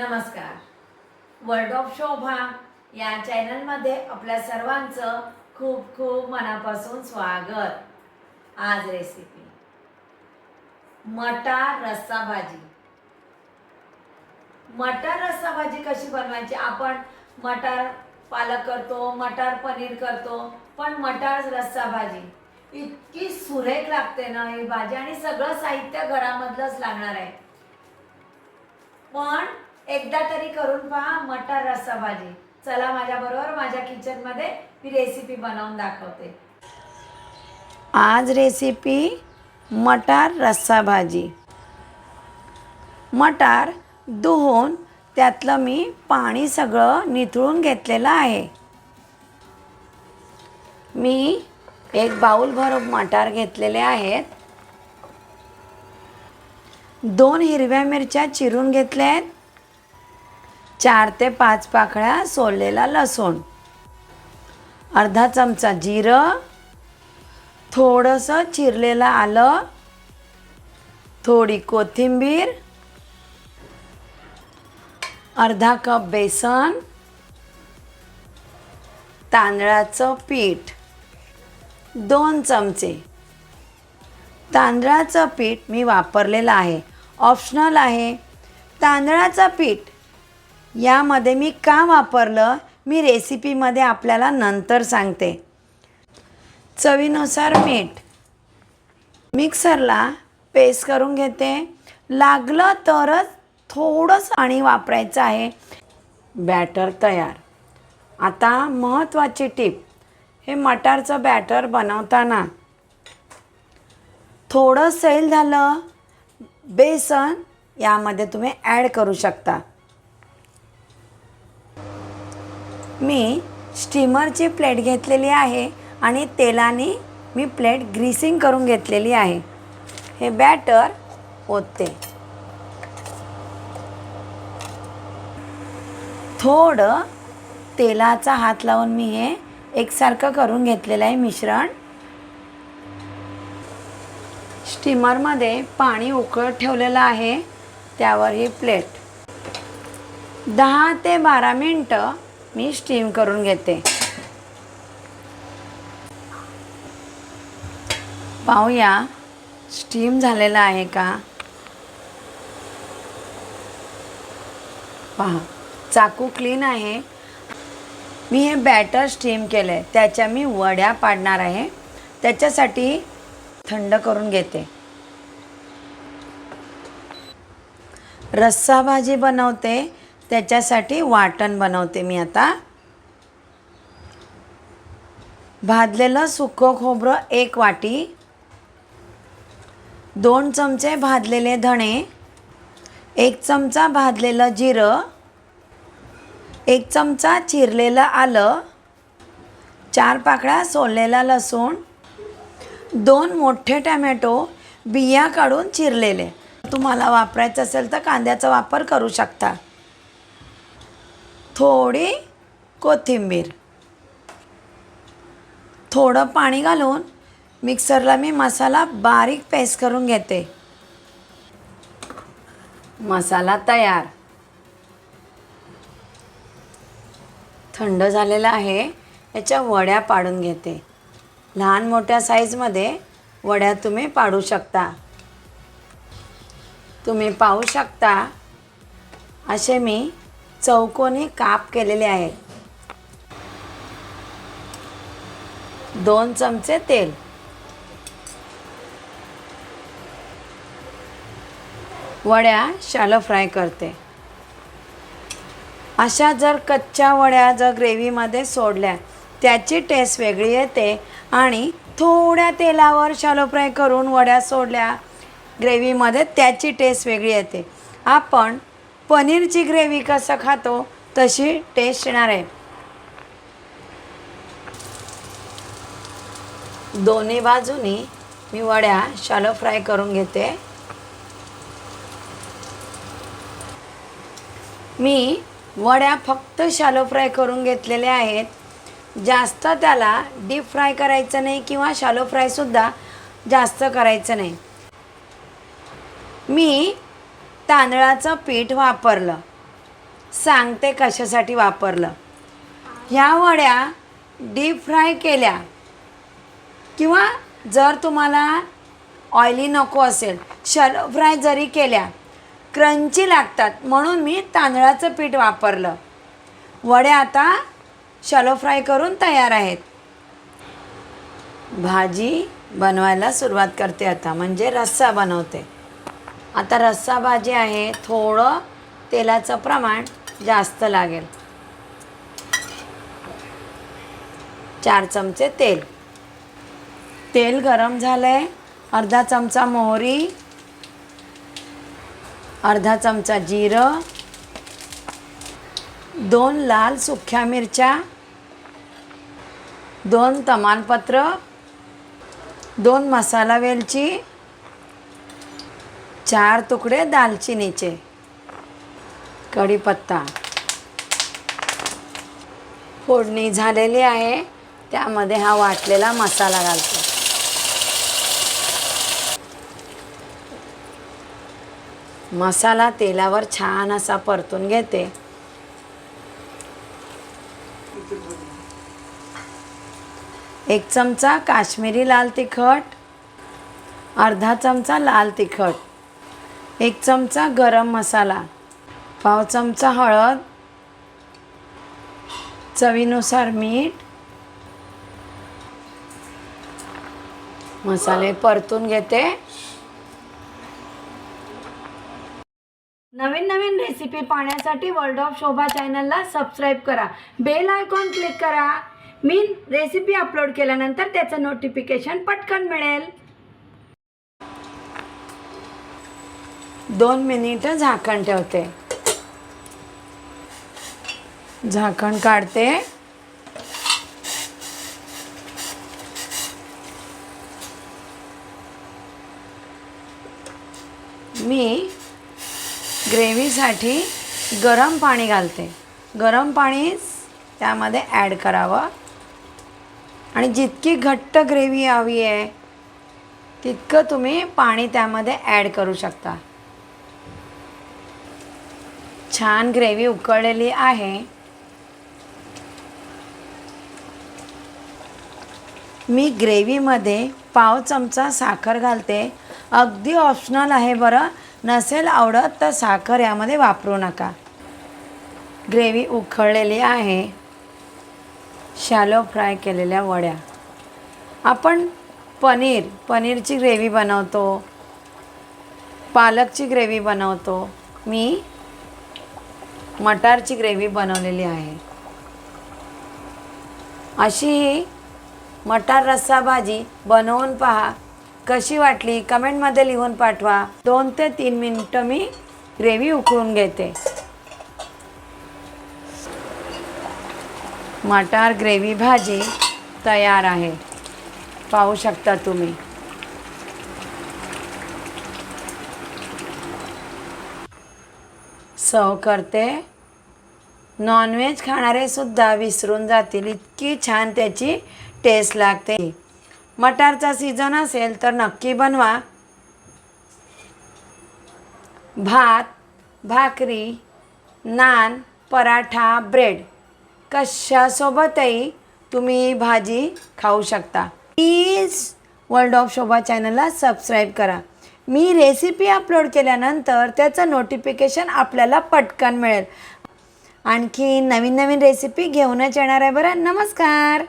नमस्कार. Word of शोभा या चॅनलमध्ये आपल्या सर्वांचं खूप खूप मनापासून स्वागत. आज रेसिपी मटार रस्सा भाजी. मटार रस्सा भाजी कशी बनवायची? आपण मटार पालक करतो मटार पनीर करतो पण मटार रस्सा भाजी इतकी सुरेख लागते ना ही भाजी आणि सगळं साहित्य घरामधलंच लागणार आहे. पण एकदा तरी करून पहा मटार रस्सा भाजी. चला माझ्या बरोबर माझ्या किचनमध्ये मी रेसिपी बनवून दाखवते. आज रेसिपी मटार रस्सा भाजी. मटार धुवून त्यातलं मी पाणी सगळं निथळून घेतलेलं आहे. मी एक बाऊलभर मटार घेतलेले आहेत. दोन हिरव्या मिरच्या चिरून घेतल्या आहेत चार ते पाच पाकळ्या सोललेला लसूण. अर्धा चमचा जिरं थोडंसं चिरलेलं आलं थोडी कोथिंबीर अर्धा कप बेसन तांदळाचं पीठ दोन चमचे. तांदळाचं पीठ मी वापरलेलं आहे. ऑप्शनल आहे तांदळाचं पीठ. यामध्ये मी का वापरलं? मी रेसिपीमध्ये आपल्याला नंतर सांगते. चवीनुसार मीठ. मिक्सरला पेस्ट करून घेते. लागलं तरच थोडंसं पाणी वापरायचं आहे. बॅटर तयार. आता महत्त्वाची टीप हे मटारचं बॅटर बनवताना. थोडं सैल झालं. बेसन यामध्ये तुम्ही ॲड करू शकता. मी स्टीमरची प्लेट घेतलेली आहे आणि तेलाने मी प्लेट ग्रीसिंग करून घेतलेली आहे. हे बॅटर ओतते. थोडं तेलाचा हात लावून मी हे एकसारखं करून घेतलेलं आहे मिश्रण. स्टीमरमध्ये पाणी उकळत ठेवलेलं आहे त्यावर ही प्लेट. दहा ते बारा मिनटं मी स्टीम करून घेते. पाहूया स्टीम झालेला आहे का? पहा चाकू क्लीन आहे. मी हे बॅटर स्टीम केलं आहे त्याच्या मी वड्या पाडणार आहे. त्याच्यासाठी थंड करून घेते. रस्सा भाजी बनवते. त्याच्यासाठी वाटण बनवते मी आता. भाजलेलं सुकं खोबरं एक वाटी दोन चमचे भाजलेले धणे एक चमचा भाजलेलं जिरं एक चमचा चिरलेलं आलं चार पाकळ्या सोललेला लसूण दोन मोठे टॅमॅटो बिया काढून चिरलेले. तुम्हाला वापरायचं असेल तर कांद्याचा वापर करू शकता. थोडी कोथिंबीर. थोडं पाणी घालून मिक्सरला मी मसाला बारीक पेस्ट करून घेते. मसाला तयार. थंड झालेला आहे याच्या वड्या पाडून घेते. लहान मोठ्या साईजमध्ये वड्या तुम्ही पाडू शकता. तुम्ही पाहू शकता असे मी चौकोनी काप केलेले आहेत. दोन चमचे तेल. वड्या शालो फ्राय करते. अशा जर कच्च्या वड्या जर ग्रेव्हीमध्ये सोडल्या त्याची टेस्ट वेगळी येते आणि थोड्या तेलावर शालो फ्राय करून वड्या सोडल्या ग्रेव्हीमध्ये त्याची टेस्ट वेगळी येते. आपण पनीरची ग्रेव्ही कसं खातो तशी टेस्ट येणार आहे. दोन्ही बाजूनी मी वड्या शालो फ्राय करून घेते. मी वड्या फक्त शालो फ्राय करून घेतलेल्या आहेत. जास्त त्याला डीप फ्राय करायचं नाही किंवा शालो फ्रायसुद्धा जास्त करायचं नाही. मी तांदळाचं पीठ वापरलं. सांगते कशासाठी वापरलं. ह्या वड्या डीप फ्राय केल्या. किंवा जर तुम्हाला ऑइली नको असेल शॅलो फ्राय जरी केल्या क्रंची लागतात म्हणून मी तांदळाचं पीठ वापरलं. वड्या आता शॅलो फ्राय करून तयार आहेत. भाजी बनवायला सुरुवात करते आता म्हणजे रस्सा बनवते. आता रस्सा भाजी आहे थोडं तेलाचं प्रमाण जास्त लागेल. चार चमचे तेल. तेल गरम झालं आहे अर्धा चमचा मोहरी अर्धा चमचा जिरं दोन लाल सुख्या मिरच्या दोन तमालपत्र दोन मसाला वेलची चार तुकडे दालचिनीचे. कढीपत्ता. फोडणी झालेली आहे. त्यामध्ये हा वाटलेला मसाला घालतो. मसाला तेलावर छान असा परतून घेते. एक चमचा काश्मीरी लाल तिखट अर्धा चमचा लाल तिखट. एक चमचा गरम मसाला पाव चमचा हळद चवीनुसार मीठ मसाले परतून घेते. नवीन नवीन रेसिपी पाहण्यासाठी वर्ल्ड ऑफ शोभा चॅनलला सबस्क्राईब करा. बेल आयकॉन क्लिक करा. मी रेसिपी अपलोड केल्यानंतर त्याचं नोटिफिकेशन पटकन मिळेल. दोन मिनिटं झाकण ठेवते. झाकण काढते. मी ग्रेव्हीसाठी गरम पाणी घालते. गरम पाणीच त्यामध्ये ॲड करावं. आणि जितकी घट्ट ग्रेव्ही हवी आहे तितकं तुम्ही पाणी त्यामध्ये ॲड करू शकता. छान ग्रेव्ही उकळलेली आहे. मी ग्रेव्हीमध्ये पाव चमचा साखर घालते. अगदी ऑप्शनल आहे बरं. नसेल आवडत तर साखर यामध्ये वापरू नका. ग्रेव्ही उकळलेली आहे. शॅलो फ्राय केलेल्या वड्या. आपण पनीर पनीरची ग्रेव्ही बनवतो. पालकची ग्रेव्ही बनवतो. मी मटारची ग्रेव्ही बनवलेली आहे. अशी ही मटार रस्सा भाजी बनवून पहा. कशी वाटली कमेंटमध्ये लिहून पाठवा. दोन ते तीन मिनटं मी ग्रेव्ही उकळून घेते. मटार ग्रेव्ही भाजी तयार आहे. पाहू शकता तुम्ही. सर्व करते. नॉनव्हेज खाणारेसुद्धा विसरून जातील. इतकी छान त्याची टेस्ट लागते. मटारचा सीझन असेल तर नक्की बनवा. भात भाकरी नान पराठा ब्रेड कशासोबतही तुम्ही भाजी खाऊ शकता. प्लीज वर्ल्ड ऑफ शोभा चॅनलला सबस्क्राईब करा. मी रेसिपी अपलोड केल्यानंतर त्याचं नोटिफिकेशन आपल्याला पटकन मिळेल. आणखी नवीन नवीन रेसिपी घेऊनच येणार आहे बरं. नमस्कार.